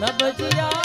નભજિયા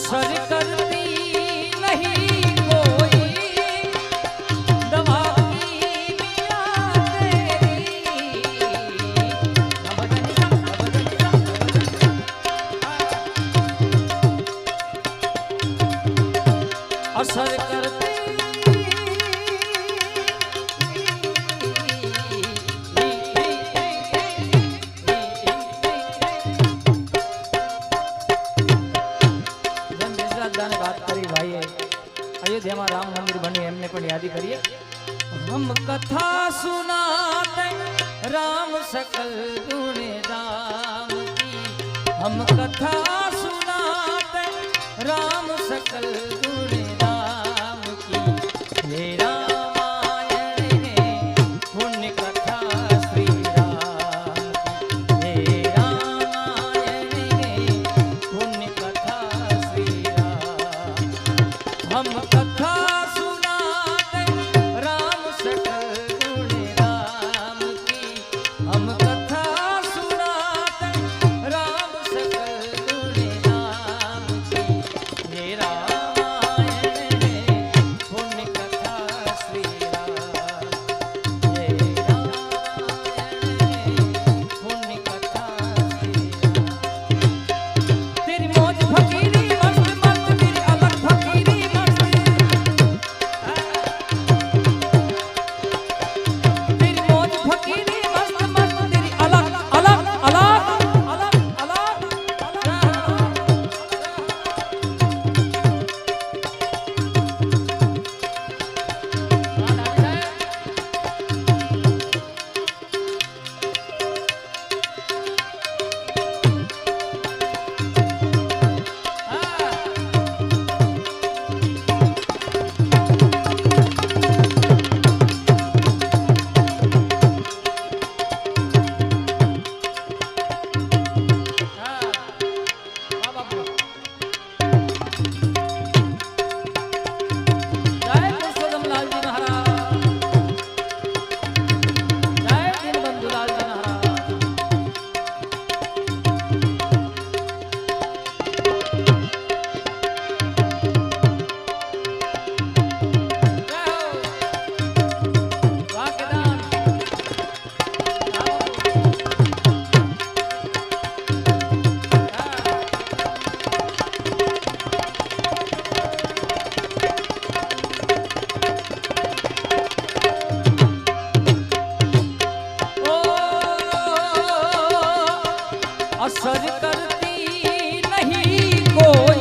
असर करती राम सकल गुण राम की हम कथा सुनाते राम सकल गुण અસર કરતી નહીં કોઈ.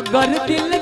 અગર દિલ